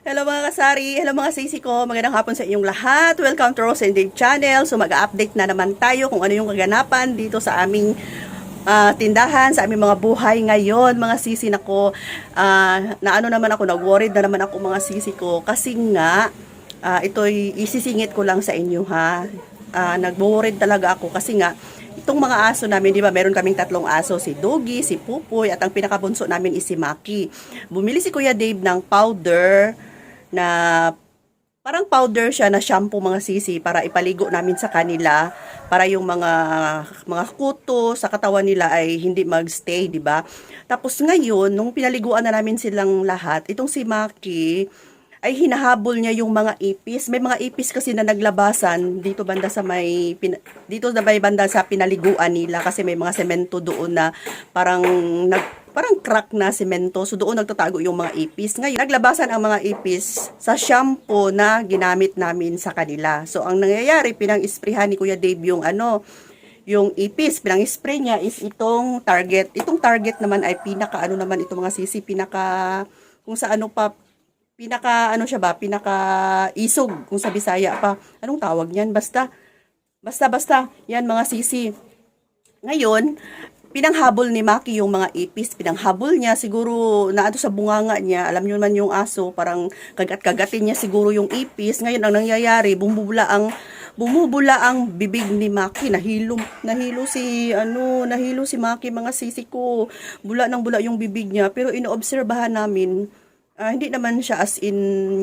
Hello mga kasari, hello mga sisi ko, magandang hapon sa inyong lahat. Welcome to Rose and Dave Channel. So mag-update na naman tayo kung ano yung kaganapan dito sa aming ah, tindahan, sa aming mga buhay ngayon, mga sisi na ko. ah, na ano naman ako, nag-worried na naman ako mga sisi ko kasi nga, ah, ito'y isisingit ko lang sa inyo ha. Ah, nag-worried talaga ako kasi nga, itong mga aso namin, di ba, meron kaming tatlong aso, si Doggy, si Pupoy, at ang pinakabunso namin is si Maki. Bumili si Kuya Dave ng powder na parang powder siya na shampoo mga sisi para ipaligo namin sa kanila para yung mga mga kuto sa katawan nila ay hindi magstay, di ba? Tapos ngayon, nung pinaliguan na namin silang lahat, itong si Maki ay hinahabol niya yung mga ipis. May mga ipis kasi na naglabasan dito banda sa may dito na may banda sa pinaliguan nila kasi may mga semento doon na parang nag parang crack na semento. So doon nagtatago yung mga ipis. Ngayon, naglabasan ang mga ipis sa shampoo na ginamit namin sa kanila. So ang nangyayari, pinang-isprehan ni Kuya Dave yung ano, yung ipis, pinang-spray niya is itong target. Itong target naman ay pinaka ano naman ito mga sisi, pinaka kung sa ano pa pinaka ano siya ba, pinaka isog kung sa Bisaya pa. Anong tawag niyan? Basta basta basta yan mga sisi. Ngayon, pinanghabol ni Maki yung mga ipis, pinanghabol niya siguro na ano sa bunganga niya, alam niyo man yung aso, parang kagat-kagatin niya siguro yung ipis. Ngayon ang nangyayari, bumubula ang bumubula ang bibig ni Maki, nahilo nahilo si ano, nahilo si Maki mga sisi ko. Bula ng bula yung bibig niya, pero inoobserbahan namin Ah, hindi naman siya as in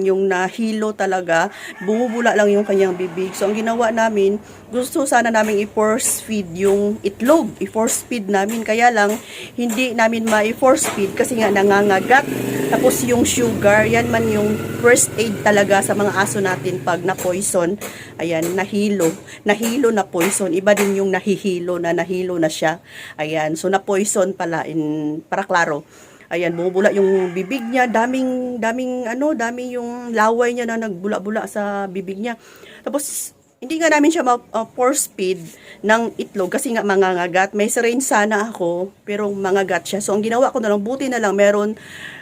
yung nahilo talaga. Bumubula lang yung kanyang bibig. So, ang ginawa namin, gusto sana namin i-force feed yung itlog. I-force feed namin. Kaya lang, hindi namin ma-force feed kasi nga nangangagat. Tapos yung sugar, yan man yung first aid talaga sa mga aso natin pag na-poison. Ayan, nahilo. Nahilo na poison. Iba din yung nahihilo na nahilo na siya. Ayan, so na-poison pala in, para klaro. Ayan, bumubula yung bibig niya, daming, daming, ano, daming yung laway niya na nagbula-bula sa bibig niya. Tapos, hindi nga namin siya ma-force feed ng itlog kasi nga mangangagat. May syringe sana ako, pero mangagat siya. So, ang ginawa ko na lang, buti na lang, meron,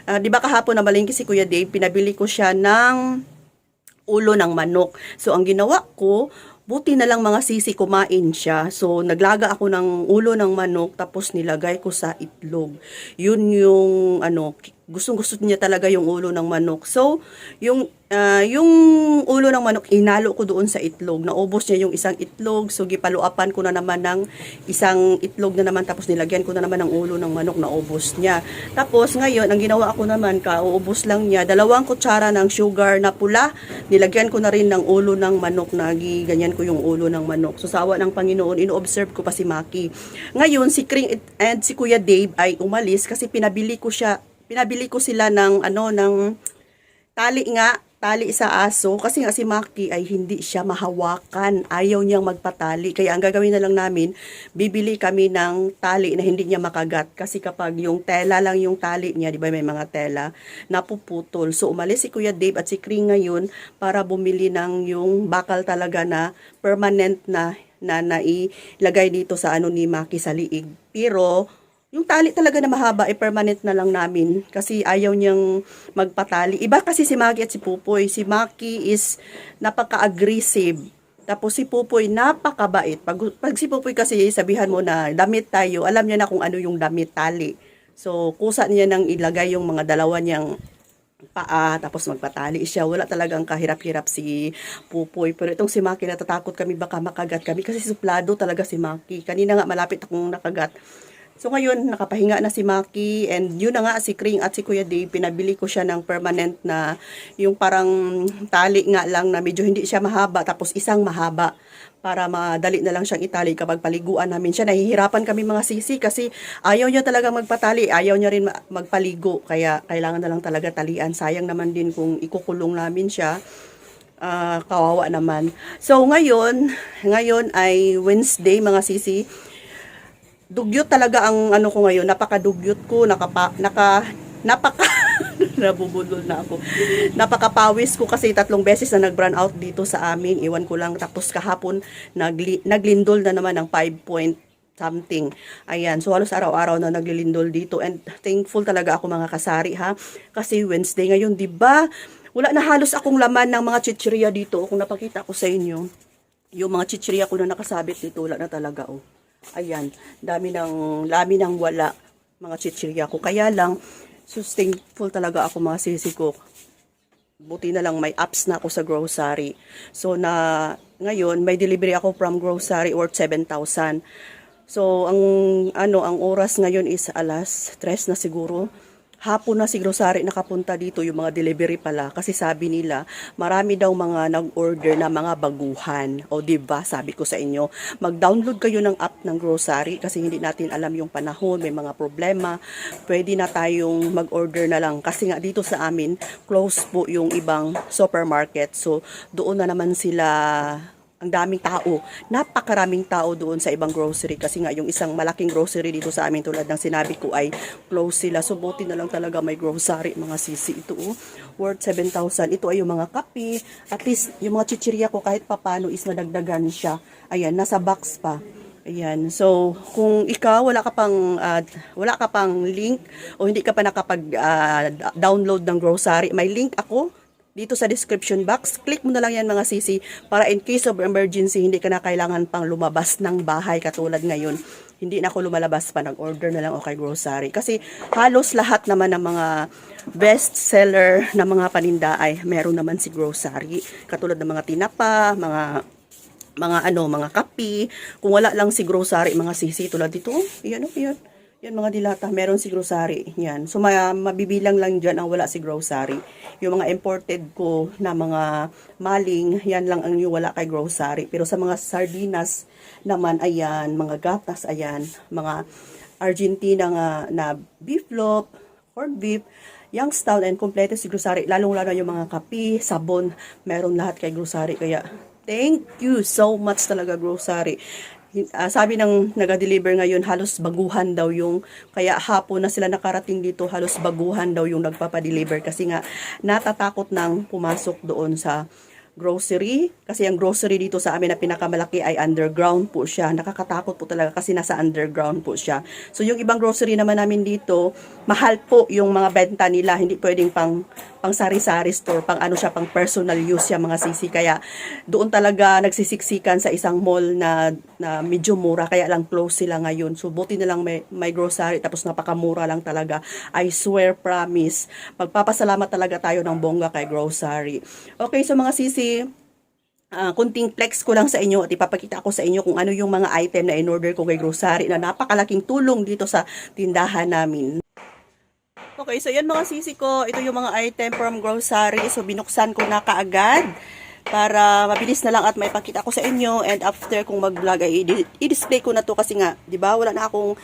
ah, di ba kahapon na malingki si Kuya Dave, pinabili ko siya ng ulo ng manok. So, ang ginawa ko, buti na lang mga sisi kumain siya. So, naglaga ako ng ulo ng manok, tapos nilagay ko sa itlog. Yun yung, ano, gustong gusto niya talaga yung ulo ng manok. So, yung, ah, yung ulo ng manok, inalo ko doon sa itlog. Naubos niya yung isang itlog. So, gipaluapan ko na naman ng isang itlog na naman, tapos nilagyan ko na naman ng ulo ng manok, naubos niya. Tapos, ngayon, ang ginawa ko naman, kauubos lang niya, dalawang kutsara ng sugar na pula, nilagyan ko na rin ng ulo ng manok, nagi, ganyan ko yung ulo ng manok. So, sawa ng Panginoon, ino-observe ko pa si Maki. Ngayon, si Kring and si Kuya Dave ay umalis kasi pinabili ko siya, pinabili ko sila ng, ano, ng tali nga, tali sa aso kasi nga si Maki ay hindi siya mahawakan. Ayaw niyang magpatali. Kaya ang gagawin na lang namin, bibili kami ng tali na hindi niya makagat. Kasi kapag yung tela lang yung tali niya, di ba may mga tela, napuputol. So umalis si Kuya Dave at si Kring ngayon para bumili ng yung bakal talaga na permanent na na nailagay dito sa ano ni Maki sa liig. Pero yung tali talaga na mahaba ay permanent na lang namin kasi ayaw niyang magpatali. Iba kasi si Maki at si Pupoy. Si Maki is napaka-aggressive. Tapos si Pupoy napakabait. Pag, pag si Pupoy kasi sabihan mo na damit tayo, alam niya na kung ano yung damit tali. So kusa niya nang ilagay yung mga dalawa niyang paa, tapos magpatali siya. Wala talagang kahirap-hirap si Pupoy. Pero itong si Maki, natatakot kami baka makagat kami kasi suplado talaga si Maki. Kanina nga malapit akong nakagat. So ngayon, nakapahinga na si Maki and yun na nga si Kring at si Kuya Dave, pinabili ko siya ng permanent na yung parang tali nga lang na medyo hindi siya mahaba tapos isang mahaba para madali na lang siyang itali kapag paliguan namin siya. Nahihirapan kami mga sisi kasi ayaw niya talaga magpatali, ayaw niya rin ma- magpaligo. Kaya kailangan na lang talaga talian. Sayang naman din kung ikukulong namin siya. Ah, kawawa naman. So ngayon, ngayon ay Wednesday mga sisi dugyot talaga ang ano ko ngayon, napakadugyot ko, nakapa, naka, napaka, nabubudol na ako. Napakapawis ko kasi tatlong beses na nag-brown out dito sa amin, iwan ko lang, tapos kahapon, nagli, naglindol na naman ng 5 point something. Ayan, so halos araw-araw na naglilindol dito and thankful talaga ako mga kasari ha. Kasi Wednesday ngayon, 'di ba? Wala na halos akong laman ng mga chichirya dito. Kung napakita ko sa inyo, yung mga chichirya ko na nakasabit dito, wala na talaga, oh. Ayan, dami ng, lami ng wala, mga chichirya ko. Kaya lang, sustainful talaga ako mga sisi ko. Buti na lang may apps na ako sa grocery. So na ngayon may delivery ako from grocery worth 7,000. So ang ano ang oras ngayon is alas 3 na siguro. Hapon na si grocery nakapunta dito yung mga delivery pala kasi sabi nila marami daw mga nag-order na mga baguhan. O di ba sabi ko sa inyo, mag-download kayo ng app ng grocery kasi hindi natin alam yung panahon, may mga problema. Pwede na tayong mag-order na lang kasi nga dito sa amin close po yung ibang supermarket. So doon na naman sila ang daming tao. Napakaraming tao doon sa ibang grocery kasi nga yung isang malaking grocery dito sa amin tulad ng sinabi ko ay close sila. So buti na lang talaga may grocery mga sisi ito oh. Worth 7,000. Ito ay yung mga kape. At least yung mga chichirya ko kahit papano is nadagdagan siya. Ayan, nasa box pa. Ayan. So, kung ikaw wala ka pang ah, wala ka pang link o hindi ka pa nakapag ah, download ng grocery, may link ako dito sa description box. Click mo na lang yan mga sisi para in case of emergency hindi ka na kailangan pang lumabas ng bahay katulad ngayon. Hindi na ako lumalabas pa nag-order na lang o kay grocery kasi halos lahat naman ng mga best seller na mga paninda ay meron naman si grocery. Katulad ng mga tinapa, mga mga ano, mga kapi. Kung wala lang si grocery, mga sisi tulad dito. oh, Yan o, yan. Yan mga dilata, meron si grocery. Yan. So ma- mabibilang lang dyan ang wala si grocery. Yung mga imported ko na mga maling, yan lang ang yung wala kay grocery. Pero sa mga sardinas naman, ayan, mga gatas, ayan, mga Argentina nga na beef loaf, corned beef, Youngstown and kompleto si grocery. Lalong-lalo yung mga kapi, sabon, meron lahat kay grocery. Kaya, thank you so much talaga grocery. Ah, sabi ng nag-deliver ngayon, halos baguhan daw yung, kaya hapon na sila nakarating dito, halos baguhan daw yung nagpapadeliver kasi nga natatakot nang pumasok doon sa grocery. Kasi ang grocery dito sa amin na pinakamalaki ay underground po siya. Nakakatakot po talaga kasi nasa underground po siya. So yung ibang grocery naman namin dito, mahal po yung mga benta nila. Hindi pwedeng pang, pang sari-sari store, pang ano siya, pang personal use siya mga sisi. Kaya doon talaga nagsisiksikan sa isang mall na, na medyo mura. Kaya lang close sila ngayon. So buti na lang may, may grocery tapos napakamura lang talaga. I swear, promise. Magpapasalamat talaga tayo ng bongga kay grocery. Okay, so mga sisi, Ah, kunting flex ko lang sa inyo at ipapakita ko sa inyo kung ano yung mga item na in-order ko kay grocery na napakalaking tulong dito sa tindahan namin. Okay, so yan mga sisi ko. Ito yung mga item from grocery. So binuksan ko na kaagad para mabilis na lang at may pakita ko sa inyo and after kung mag-vlog ay i-display ko na to kasi nga, 'di ba? Wala na akong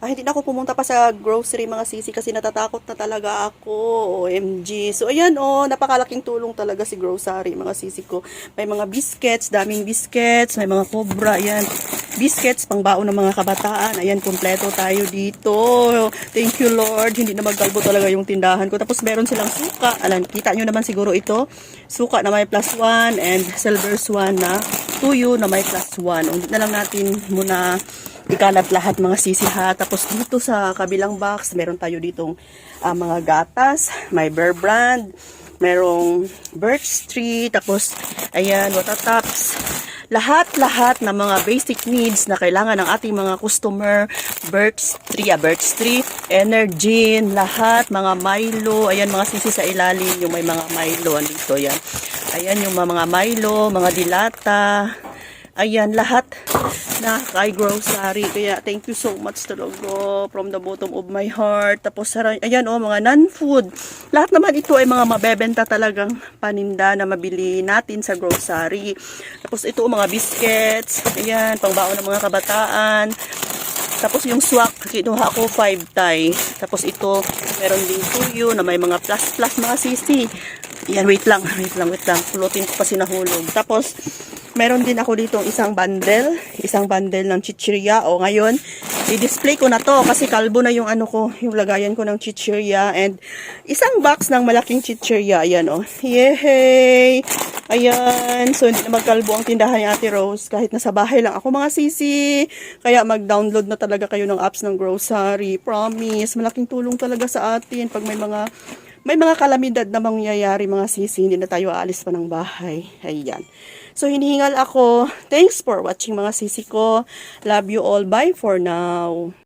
ah, hindi na ako pumunta pa sa grocery mga sisi kasi natatakot na talaga ako. OMG. So ayan oh, napakalaking tulong talaga si grocery mga sisi ko. May mga biscuits, daming biscuits, may mga cobra, ayan. Biscuits pangbaon ng mga kabataan. Ayan, kompleto tayo dito. Thank you Lord. Hindi na magkalbo talaga yung tindahan ko. Tapos meron silang suka. Alam, kita nyo naman siguro ito. Suka na may plus 1 and silver swan na tuyo na may plus 1. Ulit na lang natin muna ikalat lahat mga sisi ha. Tapos dito sa kabilang box, meron tayo ditong ah, mga gatas, may Bear Brand, merong Birch Tree, tapos ayan, Watatops. Lahat-lahat ng mga basic needs na kailangan ng ating mga customer, Birch Tree, ah, Birch Tree, Energin, lahat, mga Milo, ayan mga sisi sa ilalim, yung may mga Milo, andito yan. Ayan yung mga Milo, mga dilata, Ayan, lahat na kay grocery. Kaya, thank you so much talaga from the bottom of my heart. Tapos, ayan oh, mga non-food. Lahat naman ito ay mga mabebenta talagang paninda na mabili natin sa grocery. Tapos, ito mga biscuits. Ayan, pangbaon ng mga kabataan. Tapos yung swak, kinuha ko 5 tie. Tapos ito, meron din tuyo na may mga plus plus mga sisi. Yan, wait lang, wait lang, wait lang. Pulutin ko pa sinahulog. Tapos, meron din ako dito isang bundle. Isang bundle ng chichirya. O ngayon, i-display ko na to kasi kalbo na yung ano ko, yung lagayan ko ng chichirya. And isang box ng malaking chichirya. Ayan o. Yehey! Ayan. So, hindi na magkalbo ang tindahan ni Ate Rose. Kahit nasa bahay lang ako mga sisi. Kaya mag-download na talaga kayo ng apps ng grocery. Promise. Malaking tulong talaga sa atin pag may mga may mga kalamidad na mangyayari mga sisi, hindi na tayo aalis pa ng bahay. Ayan. So, hinihingal ako. Thanks for watching mga sisi ko. Love you all. Bye for now.